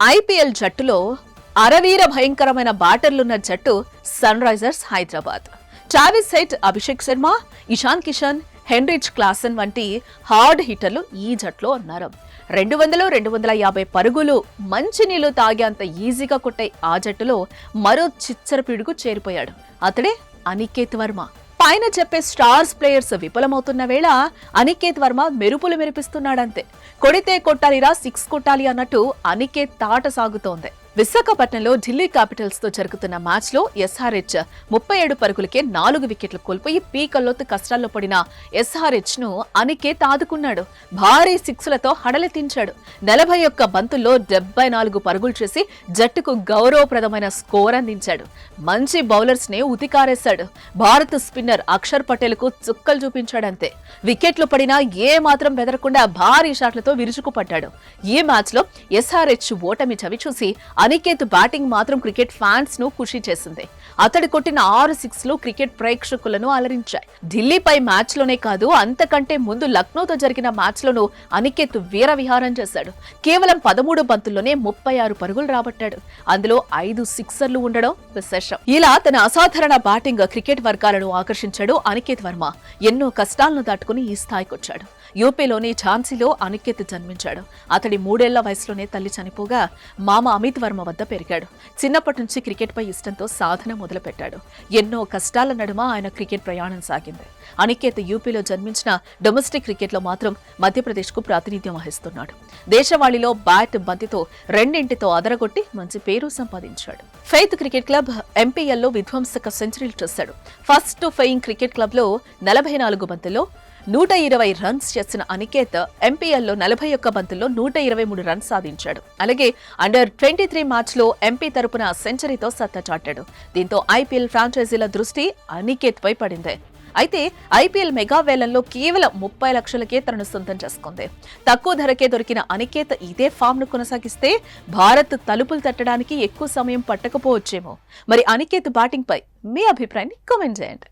IPL జట్టులో అరవీర భయంకరమైన బ్యాటర్లున్న జట్టు Sunrisers Hyderabad. చావిస్ Head Abhishek Sharma Ishan Kishan Heinrich Klaasen వంటి హార్డ్ హిట్టర్లు ఈ జట్లో ఉన్నారు. రెండు వందలు రెండు వందల యాభై పరుగులు మంచినీళ్ళు తాగేంత ఈజీగా కొట్టే ఆ జట్టులో మరో చిచ్చర పిడుగు చేరిపోయాడు. అతడే అనికేత్ వర్మ. పైన చెప్పే స్టార్స్ ప్లేయర్స్ విఫలమవుతున్న వేళ అనికేత్ వర్మ మెరుపులు మెరిపిస్తున్నాడంతే. కొడితే కొట్టాలిరా సిక్స్ కొట్టాలి అన్నట్టు అనికేత్ తాట సాగుతోంది. విశాఖపట్నంలో ఢిల్లీ క్యాపిటల్స్తో జరుగుతున్న మ్యాచ్లో ఎస్ఆర్హెచ్ ముప్పై ఏడు పరుగులకే నాలుగు వికెట్లు కోల్పోయి పీకల్లోతు కష్టాల్లో పడిన ఎస్ఆర్హెచ్ను అనికేత్ ఆదుకున్నాడు. భారీ సిక్స్లతో హడలెత్తించాడు. నలభై ఒక్క బంతుల్లో డెబ్బై నాలుగు పరుగులు చేసి జట్టుకు గౌరవప్రదమైన స్కోర్ అందించాడు. మంచి బౌలర్స్ నే ఉతికారేశాడు. భారత స్పిన్నర్ అక్షర్ పటేల్కు చుక్కలు చూపించాడంతే. వికెట్లు పడినా ఏ మాత్రం బెదరకుండా భారీ షాట్లతో విరుచుకుపడ్డాడు. ఈ మ్యాచ్లో ఎస్ఆర్హెచ్ ఓటమి చవి చూసి అనికేత్ బ్యాటింగ్ మాత్రం క్రికెట్ ఫ్యాన్స్ను ఖుషి చేసింది. అతడు కొట్టిన ఆరు సిక్స్లు క్రికెట్ ప్రేక్షకులను అలరించాయి. ఢిల్లీపై మ్యాచ్లోనే కాదు అంతకంటే ముందు లక్నోతో జరిగిన మ్యాచ్ లోను అనికేత్ వీర విహారం చేశాడు. కేవలం పదమూడు బంతుల్లోనే ముప్పై ఆరు పరుగులు రాబట్టాడు. అందులో ఐదు సిక్సర్లు ఉండడం విశేషం. ఇలా తన అసాధారణ బ్యాటింగ్ క్రికెట్ వర్గాలను ఆకర్షించాడు అనికేత్ వర్మ. ఎన్నో కష్టాలను దాటుకుని ఈ స్థాయికి వచ్చాడు యూపీలోని ఝాన్సీలో అనికేత్ జన్మించాడు. అతడి మూడేళ్ళ వయసులోనే తల్లి చనిపోగా మామ అమిత్ వర్మ వద్ద పెరిగాడు. చిన్నప్పటి నుంచి క్రికెట్పై ఇష్టంతో సాధన మొదలుపెట్టాడు. ఎన్నో కష్టాల నడుమ ఆయన క్రికెట్ ప్రయాణం సాగింది. అనికేత్ యూపీలో జన్మించిన డొమెస్టిక్ క్రికెట్లో మాత్రం మధ్యప్రదేశ్కు ప్రాతినిధ్యం వహిస్తున్నాడు. దేశవాళిలో బ్యాట్ బంతితో రెండింటితో అదరగొట్టి మంచి పేరు సంపాదించాడు. ఫెయిత్ క్రికెట్ క్లబ్ ఎంపీఎల్లో విధ్వంసక సెంచరీలు చేశాడు. ఫస్ట్ ఫెయింగ్ క్రికెట్ క్లబ్లో నలభై నాలుగు బంతుల్లో నూట ఇరవై రన్స్ చేసిన అనికేత్ ఎంపీఎల్లో నలభై ఒక్క బంతుల్లో నూట ఇరవై మూడు రన్స్ సాధించాడు. అలాగే అండర్ ట్వంటీ త్రీ మ్యాచ్లో ఎంపీ తరపున సెంచరీతో సత్తా చాటాడు. దీంతో ఐపీఎల్ ఫ్రాంచైజీల దృష్టి అనికేత్ పై పడింది. అయితే ఐపీఎల్ మెగా వేలంలో కేవలం ముప్పై లక్షలకే తనను సొంతం చేసుకుంది. తక్కువ ధరకే దొరికిన అనికేత్ ఇదే ఫామ్ను కొనసాగిస్తే భారత్ తలుపులు తట్టడానికి ఎక్కువ సమయం పట్టకపోవచ్చేమో. మరి అనికేత్ బ్యాటింగ్ పై మీ అభిప్రాయాన్ని కామెంట్ చేయండి.